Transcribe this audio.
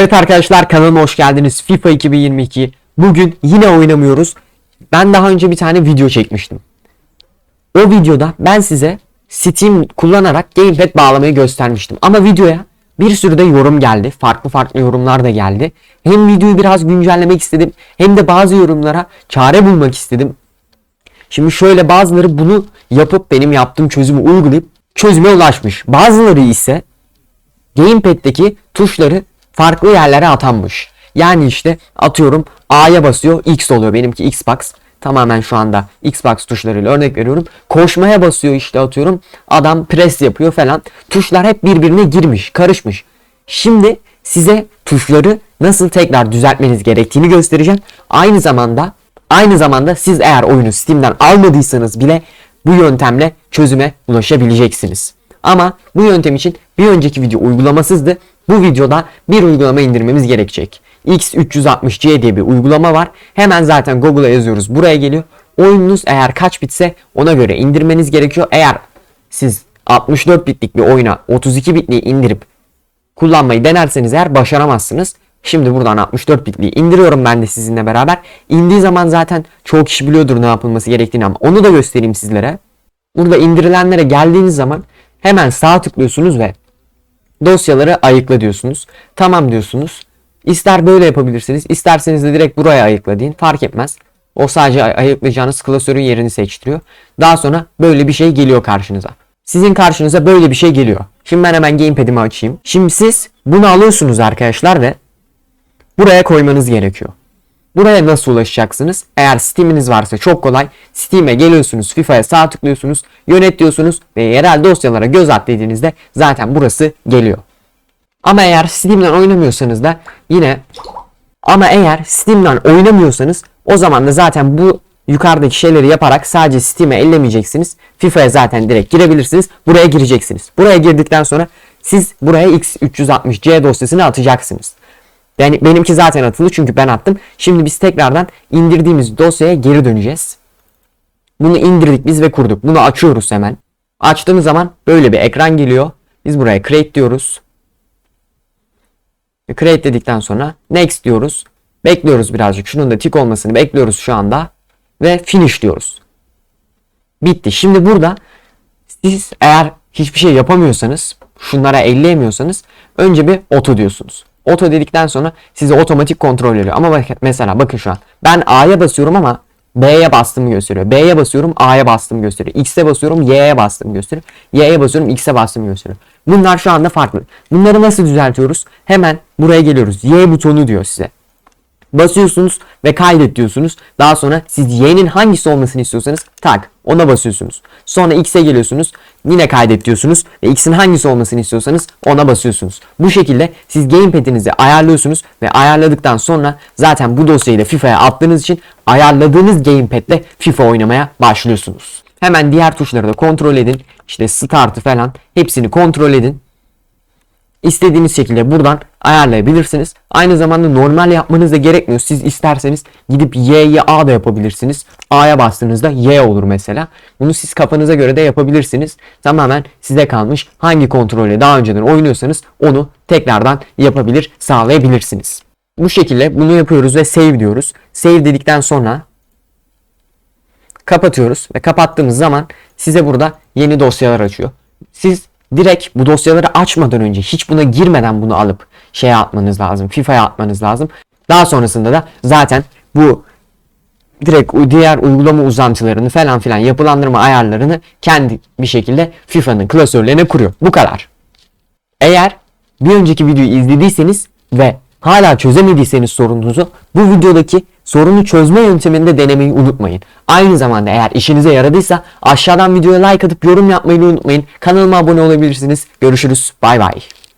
Evet arkadaşlar kanalıma hoş geldiniz. FIFA 2022. Bugün yine oynamıyoruz. Ben daha önce bir tane video çekmiştim. O videoda ben size Steam kullanarak gamepad bağlamayı göstermiştim. Ama videoya bir sürü de yorum geldi. Farklı farklı yorumlar da geldi. Hem videoyu biraz güncellemek istedim hem de bazı yorumlara çare bulmak istedim. Şimdi şöyle bazıları bunu yapıp benim yaptığım çözümü uygulayıp çözüme ulaşmış. Bazıları ise Gamepad'deki tuşları farklı yerlere atanmış. Yani işte atıyorum A'ya basıyor X oluyor. Benimki Xbox. Tamamen şu anda Xbox tuşlarıyla örnek veriyorum. Koşmaya basıyor işte atıyorum. Adam pres yapıyor falan. Tuşlar hep birbirine girmiş, karışmış. Şimdi size tuşları nasıl tekrar düzeltmeniz gerektiğini göstereceğim. Aynı zamanda aynı zamanda siz eğer oyunu Steam'den almadıysanız bile bu yöntemle çözüme ulaşabileceksiniz. Ama bu yöntem için bir önceki video uygulamasızdı. Bu videoda bir uygulama indirmemiz gerekecek. X360C diye bir uygulama var. Hemen zaten Google'a yazıyoruz. Buraya geliyor. Oyununuz eğer kaç bitse ona göre indirmeniz gerekiyor. Eğer siz 64 bitlik bir oyuna 32 bitliği indirip kullanmayı denerseniz eğer başaramazsınız. Şimdi buradan 64 bitliği indiriyorum ben de sizinle beraber. İndiği zaman zaten çoğu kişi biliyordur ne yapılması gerektiğini ama onu da göstereyim sizlere. Burada indirilenlere geldiğiniz zaman hemen sağ tıklıyorsunuz ve dosyaları ayıkla diyorsunuz. Tamam diyorsunuz. İster böyle yapabilirsiniz, isterseniz de direkt buraya ayıkla deyin. Fark etmez. O sadece ay- ayıklayacağınız klasörün yerini seçtiriyor. Daha sonra böyle bir şey geliyor karşınıza. Sizin karşınıza böyle bir şey geliyor. Şimdi ben hemen gamepad'imi açayım. Şimdi siz bunu alıyorsunuz arkadaşlar ve buraya koymanız gerekiyor. Buraya nasıl ulaşacaksınız? Eğer Steam'iniz varsa çok kolay. Steam'e geliyorsunuz, FIFA'ya sağ tıklıyorsunuz, yönet diyorsunuz ve yerel dosyalara göz at zaten burası geliyor. Ama eğer Steam'den oynamıyorsanız da yine ama eğer Steam'den oynamıyorsanız o zaman da zaten bu yukarıdaki şeyleri yaparak sadece Steam'e ellemeyeceksiniz. FIFA'ya zaten direkt girebilirsiniz. Buraya gireceksiniz. Buraya girdikten sonra siz buraya X360C dosyasını atacaksınız. Yani benimki zaten atılı çünkü ben attım. Şimdi biz tekrardan indirdiğimiz dosyaya geri döneceğiz. Bunu indirdik biz ve kurduk. Bunu açıyoruz hemen. Açtığımız zaman böyle bir ekran geliyor. Biz buraya create diyoruz. Create dedikten sonra next diyoruz. Bekliyoruz birazcık. Şunun da tik olmasını bekliyoruz şu anda. Ve finish diyoruz. Bitti. Şimdi burada siz eğer hiçbir şey yapamıyorsanız, şunlara elleyemiyorsanız önce bir auto diyorsunuz. Auto dedikten sonra size otomatik kontrol veriyor. Ama bak, mesela bakın şu an ben A'ya basıyorum ama B'ye bastığımı gösteriyor. B'ye basıyorum A'ya bastığımı gösteriyor. X'e basıyorum Y'ye bastığımı gösteriyor. Y'ye basıyorum X'e bastığımı gösteriyor. Bunlar şu anda farklı. Bunları nasıl düzeltiyoruz? Hemen buraya geliyoruz. Y butonu diyor size. Basıyorsunuz ve kaydet diyorsunuz. Daha sonra siz y'nin hangisi olmasını istiyorsanız tak ona basıyorsunuz. Sonra x'e geliyorsunuz. Yine kaydet diyorsunuz ve x'in hangisi olmasını istiyorsanız ona basıyorsunuz. Bu şekilde siz gamepad'inizi ayarlıyorsunuz ve ayarladıktan sonra zaten bu dosyayı da FIFA'ya attığınız için ayarladığınız gamepad'le FIFA oynamaya başlıyorsunuz. Hemen diğer tuşları da kontrol edin. İşte start'ı falan hepsini kontrol edin. İstediğiniz şekilde buradan ayarlayabilirsiniz. Aynı zamanda normal yapmanız da gerekmiyor. Siz isterseniz gidip Y'ye A da yapabilirsiniz. A'ya bastığınızda Y olur mesela. Bunu siz kafanıza göre de yapabilirsiniz. Tamamen size kalmış. Hangi kontrolle daha önceden oynuyorsanız onu tekrardan yapabilir, sağlayabilirsiniz. Bu şekilde bunu yapıyoruz ve save diyoruz. Save dedikten sonra kapatıyoruz ve kapattığımız zaman size burada yeni dosyalar açıyor. Siz direkt bu dosyaları açmadan önce hiç buna girmeden bunu alıp şeye atmanız lazım. FIFA'ya atmanız lazım. Daha sonrasında da zaten bu direkt diğer uygulama uzantılarını falan filan yapılandırma ayarlarını kendi bir şekilde FIFA'nın klasörlerine kuruyor. Bu kadar. Eğer bir önceki videoyu izlediyseniz ve hala çözemediyseniz sorununuzu bu videodaki sorunu çözme yöntemini de denemeyi unutmayın. Aynı zamanda eğer işinize yaradıysa aşağıdan videoya like atıp yorum yapmayı unutmayın. Kanalıma abone olabilirsiniz. Görüşürüz. Bay bay.